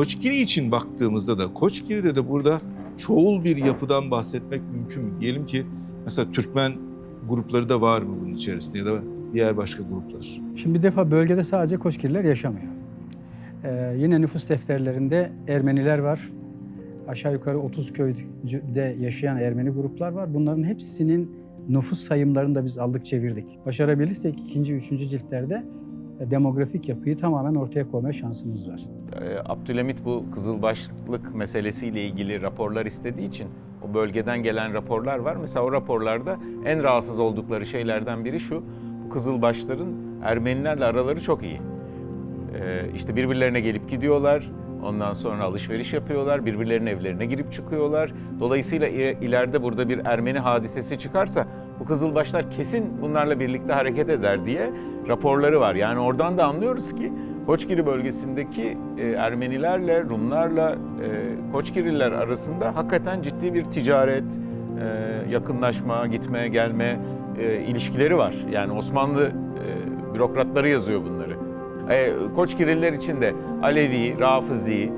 Koçgiri için baktığımızda da Koçgiri'de de burada çoğul bir yapıdan bahsetmek mümkün mü? Diyelim ki mesela Türkmen grupları da var mı bunun içerisinde ya da diğer başka gruplar? Şimdi bir defa bölgede sadece Koçgirliler yaşamıyor. Ee, yine nüfus defterlerinde Ermeniler var. Aşağı yukarı 30 köyde yaşayan Ermeni gruplar var. Bunların hepsinin nüfus sayımlarını da biz aldık çevirdik. Başarabilirsek ikinci, üçüncü ciltlerde demografik yapıyı tamamen ortaya koyma şansımız var. Ee, Abdülhamit bu kızılbaşlık meselesiyle ilgili raporlar istediği için o bölgeden gelen raporlar var. Mesela o raporlarda en rahatsız oldukları şeylerden biri şu. Kızılbaşların Ermenilerle araları çok iyi. Ee, işte birbirlerine gelip gidiyorlar. Ondan sonra alışveriş yapıyorlar. Birbirlerinin evlerine girip çıkıyorlar. Dolayısıyla ileride burada bir Ermeni hadisesi çıkarsa bu kızılbaşlar kesin bunlarla birlikte hareket eder diye raporları var. Yani oradan da anlıyoruz ki Koçgiri bölgesindeki e, Ermenilerle, Rumlarla, e, Koçgirililer arasında hakikaten ciddi bir ticaret, e, yakınlaşma, gitme, gelme ilişkileri var. Yani Osmanlı bürokratları yazıyor bunları. Koçgirililer için de Alevi, Rafizi,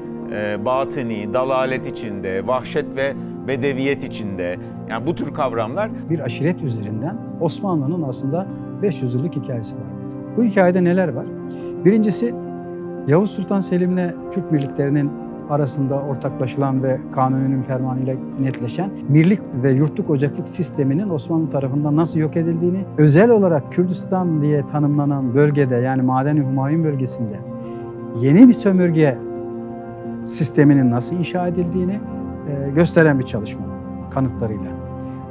Batıni, Dalalet içinde, vahşet ve bedeviyet içinde yani bu tür kavramlar Bir aşiret üzerinden Osmanlı'nın aslında 500 yıllık hikayesi var. Bu hikayede neler var? Birincisi Yavuz Sultan Selim'le Türk birliklerinin arasında ortaklaşılan ve Kanuni'nin fermanıyla netleşen mirlik ve yurtluk ocaklık sisteminin Osmanlı tarafından nasıl yok edildiğini, özel olarak Kürdistan diye tanımlanan bölgede yani Madeni Humayun bölgesinde yeni bir sömürge sisteminin nasıl inşa edildiğini e, gösteren bir çalışma kanıtlarıyla.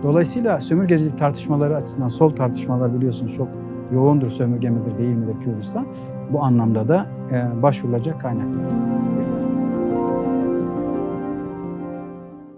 Dolayısıyla sömürgecilik tartışmaları açısından sol tartışmalar biliyorsunuz çok yoğundur sömürge midir değil midir Kürdistan. Bu anlamda da e, başvurulacak kaynaklar.